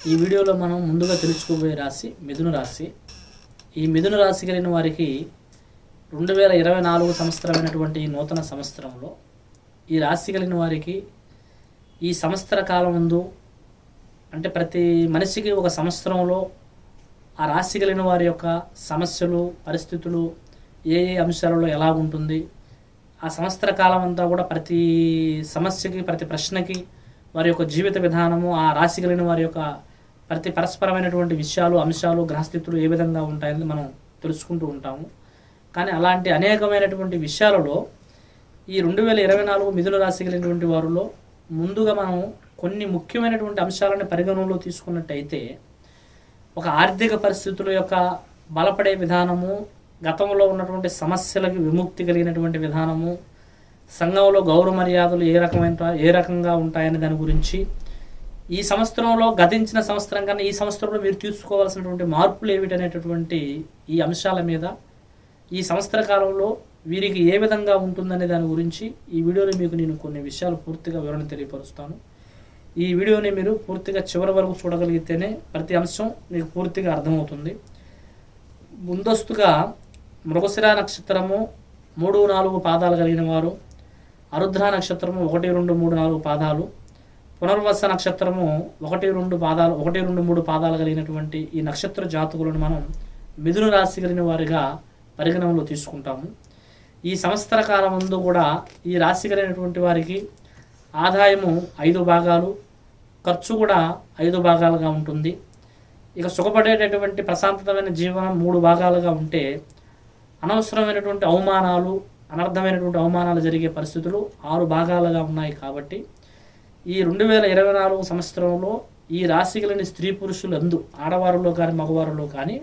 ఈ వీడియోలో మనం ముందుగా తెలుసుకోబోయే రాశి మిథున రాశి. ఈ మిథున రాశి కలిగిన వారికి రెండు వేల ఇరవై నాలుగు సంవత్సరమైనటువంటి ఈ నూతన సంవత్సరంలో ఈ రాశి కలిగిన వారికి ఈ సంవత్సర కాలం ముందు అంటే ప్రతి మనిషికి ఒక సంవత్సరంలో ఆ రాశి కలిగిన వారి యొక్క సమస్యలు పరిస్థితులు ఏ ఏ అంశాలలో ఎలా ఉంటుంది ఆ సంవత్సర కాలం అంతా కూడా ప్రతి సమస్యకి ప్రతి ప్రశ్నకి వారి యొక్క జీవిత విధానము ఆ రాశి కలిగిన వారి యొక్క ప్రతి పరస్పరమైనటువంటి విషయాలు అంశాలు గ్రహస్థితులు ఏ విధంగా ఉంటాయని మనం తెలుసుకుంటూ ఉంటాము. కానీ అలాంటి అనేకమైనటువంటి విషయాలలో ఈ రెండు వేల ఇరవై నాలుగు మిథుల రాశి కలిగినటువంటి వారిలో ముందుగా మనం కొన్ని ముఖ్యమైనటువంటి అంశాలను పరిగణనలో తీసుకున్నట్టయితే ఒక ఆర్థిక పరిస్థితుల యొక్క బలపడే విధానము గతంలో ఉన్నటువంటి సమస్యలకు విముక్తి కలిగినటువంటి విధానము సంఘంలో గౌరవ మర్యాదలు ఏ రకమైన ఏ రకంగా ఉంటాయనే దాని గురించి ఈ సంవత్సరంలో గతించిన సంవత్సరం కన్నా ఈ సంవత్సరంలో మీరు తీసుకోవాల్సినటువంటి మార్పులు ఏమిటనేటటువంటి ఈ అంశాల మీద ఈ సంవత్సర కాలంలో వీరికి ఏ విధంగా ఉంటుందనే దాని గురించి ఈ వీడియోలో మీకు నేను కొన్ని విషయాలు పూర్తిగా వివరణ తెలియపరుస్తాను. ఈ వీడియోని మీరు పూర్తిగా చివరి వరకు చూడగలిగితేనే ప్రతి అంశం మీకు పూర్తిగా అర్థమవుతుంది. ముందస్తుగా మృగశిర నక్షత్రము మూడు నాలుగు పాదాలు కలిగిన వారు అరుద్ర నక్షత్రము ఒకటి రెండు మూడు నాలుగు పాదాలు. పునర్వస నక్షత్రము ఒకటి రెండు పాదాలు ఒకటి రెండు మూడు పాదాలు కలిగినటువంటి ఈ నక్షత్ర జాతకులను మనం మిథున రాశి కలిగిన వారిగా పరిగణనలో తీసుకుంటాము. ఈ సంవత్సర కాలం ముందు కూడా ఈ రాశి కలిగినటువంటి వారికి ఆదాయము ఐదు భాగాలు ఖర్చు కూడా ఐదు భాగాలుగా ఉంటుంది. ఇక సుఖపడేటటువంటి ప్రశాంతమైన జీవనం మూడు భాగాలుగా ఉంటే అనవసరమైనటువంటి అవమానాలు అనర్థమైనటువంటి అవమానాలు జరిగే పరిస్థితులు ఆరు భాగాలుగా ఉన్నాయి కాబట్టి ఈ రెండు వేల ఇరవై నాలుగు సంవత్సరంలో ఈ రాశి కలిగిన స్త్రీ పురుషులు అందు ఆడవారిలో కానీ మగవారిలో కానీ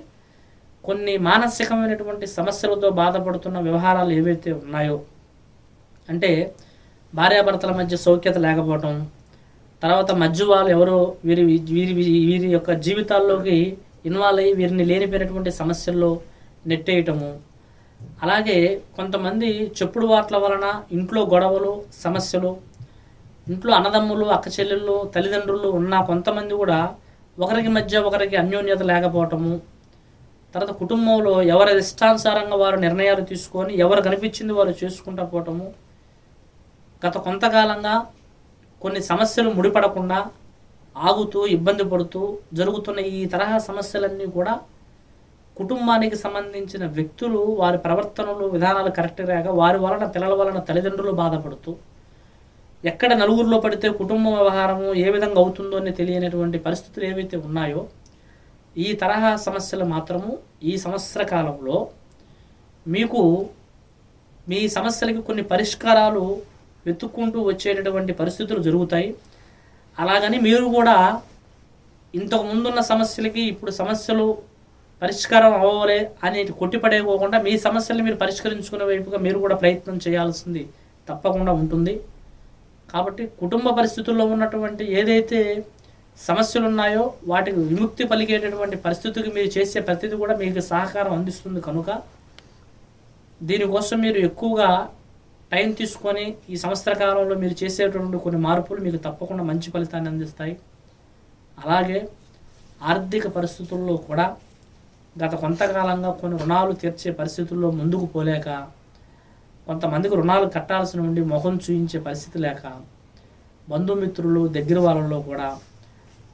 కొన్ని మానసికమైనటువంటి సమస్యలతో బాధపడుతున్న వ్యవహారాలు ఏవైతే ఉన్నాయో అంటే భార్యాభర్తల మధ్య సౌఖ్యత లేకపోవటం తర్వాత మధ్య వాళ్ళు ఎవరో వీరి వీరి వీరి యొక్క జీవితాల్లోకి ఇన్వాల్వ్ అయ్యి వీరిని లేనిపోయినటువంటి సమస్యల్లో నెట్టేయటము అలాగే కొంతమంది చెప్పుడు వాట్ల వలన ఇంట్లో గొడవలు సమస్యలు ఇంట్లో అన్నదమ్ములు అక్క చెల్లెళ్ళు తల్లిదండ్రులు ఉన్న కొంతమంది కూడా ఒకరికి మధ్య ఒకరికి అన్యోన్యత లేకపోవటము తర్వాత కుటుంబంలో ఎవరి ఇష్టానుసారంగా వారు నిర్ణయాలు తీసుకొని ఎవరు కనిపించింది వారు చేసుకుంటూ పోవటము గత కొంతకాలంగా కొన్ని సమస్యలు ముడిపడకుండా ఆగుతూ ఇబ్బంది పడుతూ జరుగుతున్న ఈ తరహా సమస్యలన్నీ కూడా కుటుంబానికి సంబంధించిన వ్యక్తులు వారి ప్రవర్తనలు విధానాలు కరెక్ట్ రాక వారి వలన పిల్లల వలన తల్లిదండ్రులు బాధపడుతూ ఎక్కడ నలుగురిలో పడితే కుటుంబ వ్యవహారము ఏ విధంగా అవుతుందో అని తెలియనటువంటి పరిస్థితులు ఏవైతే ఉన్నాయో ఈ తరహా సమస్యలు మాత్రము ఈ సంవత్సర కాలంలో మీకు మీ సమస్యలకి కొన్ని పరిష్కారాలు వెతుక్కుంటూ వచ్చేటటువంటి పరిస్థితులు జరుగుతాయి. అలాగని మీరు కూడా ఇంతకు ముందున్న సమస్యలకి ఇప్పుడు సమస్యలు పరిష్కారం అవ్వలే అని కొట్టిపడేయకోకుండా మీ సమస్యల్ని మీరు పరిష్కరించుకునే వైపుగా మీరు కూడా ప్రయత్నం చేయాల్సింది తప్పకుండా ఉంటుంది. కాబట్టి కుటుంబ పరిస్థితుల్లో ఉన్నటువంటి ఏదైతే సమస్యలు ఉన్నాయో వాటికి విముక్తి పలికేటటువంటి పరిస్థితికి మీరు చేసే ప్రతిదీ కూడా మీకు సహకారం అందిస్తుంది కనుక దీనికోసం మీరు ఎక్కువగా టైం తీసుకొని ఈ సంవత్సర కాలంలో మీరు చేసేటువంటి కొన్ని మార్పులు మీకు తప్పకుండా మంచి ఫలితాన్ని అందిస్తాయి. అలాగే ఆర్థిక పరిస్థితుల్లో కూడా గత కొంతకాలంగా కొన్ని రుణాలు తీర్చే పరిస్థితుల్లో ముందుకు పోలేక కొంతమందికి రుణాలు కట్టాల్సి ఉండి మొహం చూయించే పరిస్థితి లేక బంధుమిత్రులు దగ్గర వాళ్ళలో కూడా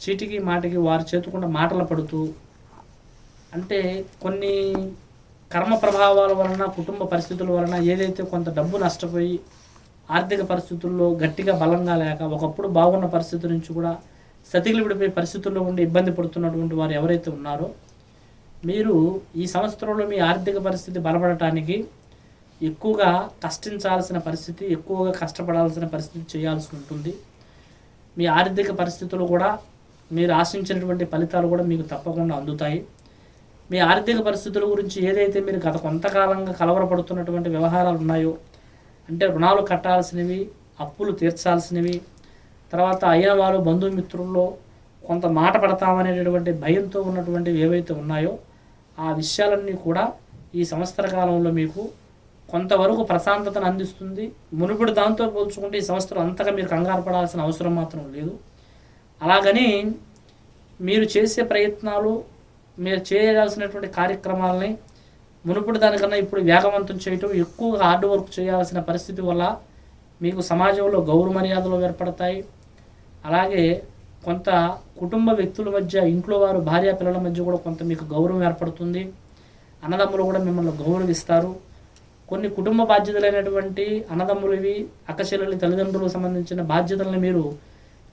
చీటికి మాటికి వారు చేతుకుండా మాటలు పడుతూ అంటే కొన్ని కర్మ ప్రభావాల వలన కుటుంబ పరిస్థితుల వలన ఏదైతే కొంత డబ్బు నష్టపోయి ఆర్థిక పరిస్థితుల్లో గట్టిగా బలంగా లేక ఒకప్పుడు బాగున్న పరిస్థితి నుంచి కూడా సతికిలు విడిపోయే పరిస్థితుల్లో ఉండి ఇబ్బంది పడుతున్నటువంటి వారు ఎవరైతే ఉన్నారో మీరు ఈ సంవత్సరంలో మీ ఆర్థిక పరిస్థితి బలపడటానికి ఎక్కువగా కష్టించాల్సిన పరిస్థితి ఎక్కువగా కష్టపడాల్సిన పరిస్థితి చేయాల్సి ఉంటుంది. మీ ఆర్థిక పరిస్థితులు కూడా మీరు ఆశించినటువంటి ఫలితాలు కూడా మీకు తప్పకుండా అందుతాయి. మీ ఆర్థిక పరిస్థితుల గురించి ఏదైతే మీరు గత కొంతకాలంగా కలవరపడుతున్నటువంటి వ్యవహారాలు ఉన్నాయో అంటే రుణాలు కట్టాల్సినవి అప్పులు తీర్చాల్సినవి తర్వాత అయిన వారు బంధుమిత్రుల్లో కొంత మాట పడతామనేటటువంటి భయంతో ఉన్నటువంటివి ఏవైతే ఉన్నాయో ఆ విషయాలన్నీ కూడా ఈ సంవత్సర కాలంలో మీకు కొంతవరకు ప్రశాంతతను అందిస్తుంది. మునుపుడు దాంతో పోల్చుకుంటే ఈ సంవత్సరం అంతగా మీరు కంగారు పడాల్సిన అవసరం మాత్రం లేదు. అలాగని మీరు చేసే ప్రయత్నాలు మీరు చేయాల్సినటువంటి కార్యక్రమాలని మునుపుడు దానికన్నా ఇప్పుడు వేగవంతం చేయటం ఎక్కువగా హార్డ్ వర్క్ చేయాల్సిన పరిస్థితి వల్ల మీకు సమాజంలో గౌరవ మర్యాదలు ఏర్పడతాయి. అలాగే కొంత కుటుంబ వ్యక్తుల మధ్య ఇంట్లో వారు భార్య పిల్లల మధ్య కూడా కొంత మీకు గౌరవం ఏర్పడుతుంది. అన్నదమ్ములు కూడా మిమ్మల్ని గౌరవిస్తారు. కొన్ని కుటుంబ బాధ్యతలైనటువంటి అన్నదమ్ములవి అక్కచెల్లెలు తల్లిదండ్రులకు సంబంధించిన బాధ్యతలను మీరు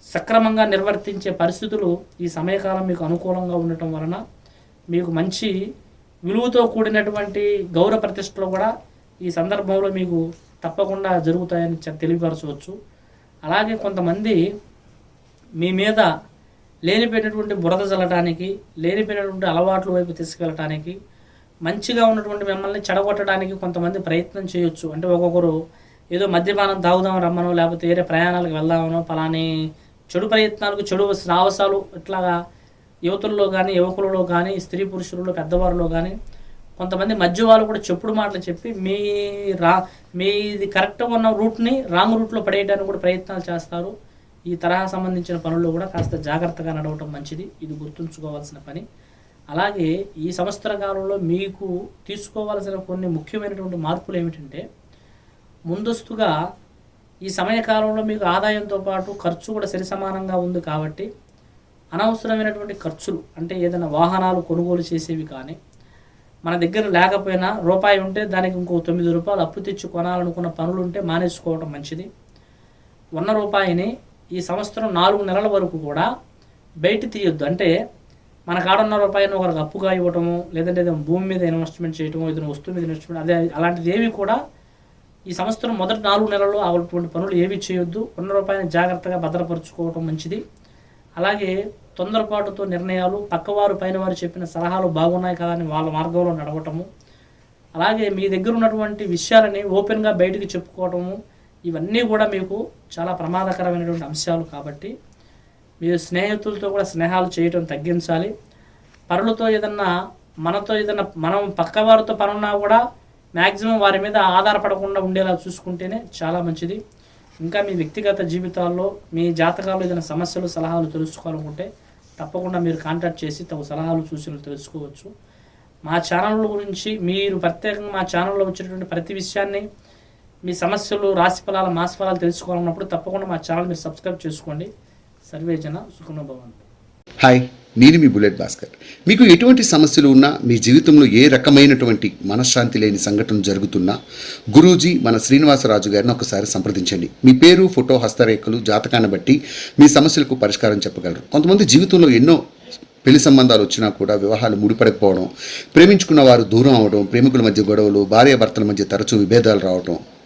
సక్రమంగా నిర్వర్తించే పరిస్థితులు ఈ సమయకాలం మీకు అనుకూలంగా ఉండటం వలన మీకు మంచి విలువతో కూడినటువంటి గౌరవ ప్రతిష్టలు కూడా ఈ సందర్భంలో మీకు తప్పకుండా జరుగుతాయని తెలియపరచవచ్చు. అలాగే కొంతమంది మీ మీద లేనిపోయినటువంటి బురద చల్లటానికి లేనిపోయినటువంటి అలవాట్ల వైపు తీసుకెళ్ళటానికి మంచిగా ఉన్నటువంటి మిమ్మల్ని చెడగొట్టడానికి కొంతమంది ప్రయత్నం చేయొచ్చు. అంటే ఒక్కొక్కరు ఏదో మద్యపానం తాగుదాం రమ్మనో లేకపోతే వేరే ప్రయాణాలకు వెళ్దామనో పలాని చెడు ప్రయత్నాలకు చెడు సావసాలు ఇట్లాగా యువతుల్లో కానీ యువకులలో కానీ స్త్రీ పురుషులలో పెద్దవారిలో కానీ కొంతమంది మధ్య వాళ్ళు కూడా చెప్పుడు మాటలు చెప్పి మీ రా మీది కరెక్ట్గా ఉన్న రూట్ని రాంగ్ రూట్లో పడేయడానికి కూడా ప్రయత్నాలు చేస్తారు. ఈ తరహా సంబంధించిన పనుల్లో కూడా కాస్త జాగ్రత్తగా నడవటం మంచిది. ఇది గుర్తుంచుకోవాల్సిన పని. అలాగే ఈ సంవత్సర కాలంలో మీకు తీసుకోవాల్సిన కొన్ని ముఖ్యమైనటువంటి మార్పులు ఏమిటంటే ముందస్తుగా ఈ సమయకాలంలో మీకు ఆదాయంతో పాటు ఖర్చు కూడా సరి సమానంగా ఉంది కాబట్టి అనవసరమైనటువంటి ఖర్చులు అంటే ఏదైనా వాహనాలు కొనుగోలు చేసేవి కానీ మన దగ్గర లేకపోయినా రూపాయి ఉంటే దానికి ఇంకో తొమ్మిది రూపాయలు అప్పు తెచ్చి కొనాలనుకున్న పనులు ఉంటే మానేసుకోవడం మంచిది. ఉన్న రూపాయిని ఈ సంవత్సరం నాలుగు నెలల వరకు కూడా బయట తీయొద్దు. అంటే మన కాడున్న రూపాయలు ఒకరికి అప్పుగా ఇవ్వటము లేదంటే ఏదైనా భూమి మీద ఇన్వెస్ట్మెంట్ చేయటము ఏదైనా వస్తువు మీద ఇన్వెస్ట్మెంట్ అదే అలాంటిది ఏవి కూడా ఈ సంవత్సరం మొదటి నాలుగు నెలల్లో అటువంటి పనులు ఏవి చేయొద్దు. ఉన్న రూపాయలను జాగ్రత్తగా భద్రపరచుకోవటం మంచిది. అలాగే తొందరపాటుతో నిర్ణయాలు పక్కవారు పైన వారు చెప్పిన సలహాలు బాగున్నాయి కదా అని వాళ్ళ మార్గంలో నడవటము. అలాగే మీ దగ్గర ఉన్నటువంటి విషయాలని ఓపెన్గా బయటికి చెప్పుకోవటము ఇవన్నీ కూడా మీకు చాలా ప్రమాదకరమైనటువంటి అంశాలు కాబట్టి మీరు స్నేహితులతో కూడా స్నేహాలు చేయటం తగ్గించాలి. పరులతో ఏదన్నా మనతో ఏదన్నా మనం పక్కవారితో పనున్నా కూడా మ్యాక్సిమం వారి మీద ఆధారపడకుండా ఉండేలా చూసుకుంటేనే చాలా మంచిది. ఇంకా మీ వ్యక్తిగత జీవితాల్లో మీ జాతకాల్లో ఏదైనా సమస్యలు సలహాలు తెలుసుకోవాలనుకుంటే తప్పకుండా మీరు కాంటాక్ట్ చేసి తమ సలహాలు సూచనలు తెలుసుకోవచ్చు. మా ఛానల్ గురించి మీరు ప్రత్యేకంగా మా ఛానల్లో వచ్చినటువంటి ప్రతి విషయాన్ని మీ సమస్యలు రాశి ఫలాలు మాస ఫలాలు తెలుసుకోవాలన్నప్పుడు తప్పకుండా మా ఛానల్ మీరు సబ్స్క్రైబ్ చేసుకోండి. సర్వే సుఖనుభవం హాయ్ నేను మీ బుల్లెట్ భాస్కర్. మీకు ఎటువంటి సమస్యలు ఉన్నా మీ జీవితంలో ఏ రకమైనటువంటి మనశ్శాంతి లేని సంఘటన జరుగుతున్నా గురూజీ మన శ్రీనివాసరాజు గారిని ఒకసారి సంప్రదించండి. మీ పేరు ఫోటో హస్తరేఖలు జాతకాన్ని బట్టి మీ సమస్యలకు పరిష్కారం చెప్పగలరు. కొంతమంది జీవితంలో ఎన్నో పెళ్ళి సంబంధాలు వచ్చినా కూడా వివాహాలు ముడిపడకపోవడం ప్రేమించుకున్న వారు దూరం అవడం ప్రేమికుల మధ్య గొడవలు భార్యాభర్తల మధ్య తరచూ విభేదాలు రావడం